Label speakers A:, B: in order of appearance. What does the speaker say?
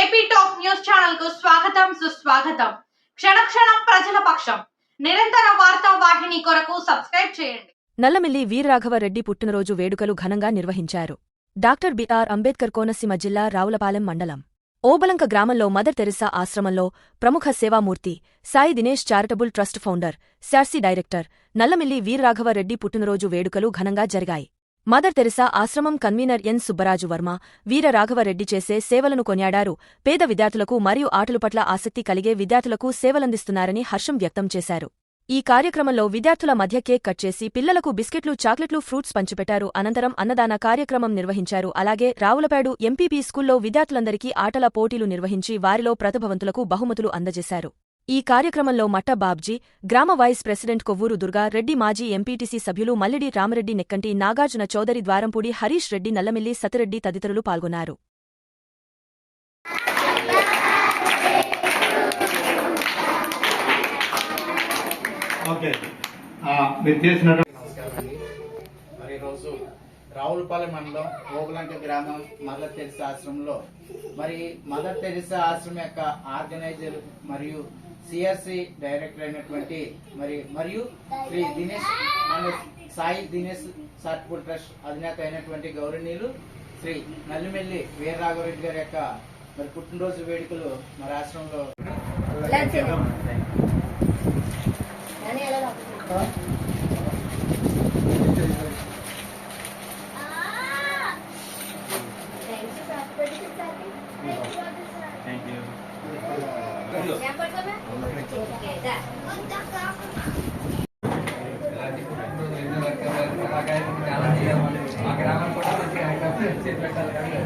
A: AP top news ఛానల్కు స్వాగతం సుస్వాగతం. క్షణక్షణం ప్రజల పక్షం. నిరంతర వార్తా వాహిని కొరకు సబ్స్క్రైబ్ చేయండి.
B: నల్లమిల్లి వీరరాఘవరెడ్డి పుట్టినరోజు వేడుకలు ఘనంగా నిర్వహించారు. డాక్టర్ బిఆర్ అంబేద్కర్ కోనసీమ జిల్లా రావులపాలెం మండలం. ఓబలంక గ్రామంలో మదర్ తెరిసా ఆశ్రమంలో ప్రముఖ సేవామూర్తి Sai Dinesh charitable trust founder శార్సీ director Nallamilli Veeraraghava Reddy పుట్టినరోజు వేడుకలు ఘనంగా జరిగాయి. మదర్ తెరిసా ఆశ్రమం కన్వీనర్ ఎన్ సుబ్బరాజు వర్మ వీర రాఘవరెడ్డి చేసే సేవలను కొనియాడారు. పేద విద్యార్థులకు మరియు ఆటలు పట్ల ఆసక్తి కలిగే విద్యార్థులకు సేవలందిస్తున్నారని హర్షం వ్యక్తం చేశారు. ఈ కార్యక్రమంలో విద్యార్థుల మధ్య కేక్ కట్ చేసి పిల్లలకు బిస్కెట్లు చాక్లెట్లు ఫ్రూట్స్ పంచిపెట్టారు. అనంతరం అన్నదాన కార్యక్రమం నిర్వహించారు. అలాగే రావులపేడు ఎంపీపీ స్కూల్లో విద్యార్థులందరికీ ఆటల పోటీలు నిర్వహించి వారిలో ప్రతిభవంతులకు బహుమతులు అందజేశారు. ఈ కార్యక్రమంలో మట్ట బాబ్జీ గ్రామ వైస్ ప్రెసిడెంట్ కొవ్వూరు దుర్గా రెడ్డి మాజీ ఎంపీటీసీ సభ్యులు మల్లిడి రామరెడ్డి నెక్కంటి నాగార్జున చౌదరి ద్వారంపూడి హరీష్ రెడ్డి నల్లమిల్లి సతిరెడ్డి తదితరులు పాల్గొన్నారు.
C: ఓకే. మీరు
D: మరి రావులపాలెం మండలం ఓగులంక గ్రామం మదర్ తెరిసా ఆశ్రమంలో మరి మదర్ తెరిసా ఆశ్రమం యొక్క ఆర్గనైజర్ మరియు సిఆర్సి డైరెక్టర్ అయినటువంటి మరి మరియు శ్రీ దినేష్ సాయి దినేష్ చారిటబుల్ ట్రస్ట్ అధినేత అయినటువంటి గౌరవనీయులు శ్రీ నల్లిమెల్లి వీరరాఘవరెడ్డి గారి యొక్క మరి పుట్టినరోజు వేడుకలు మరి
E: చేసి పెట్టాలి కానీ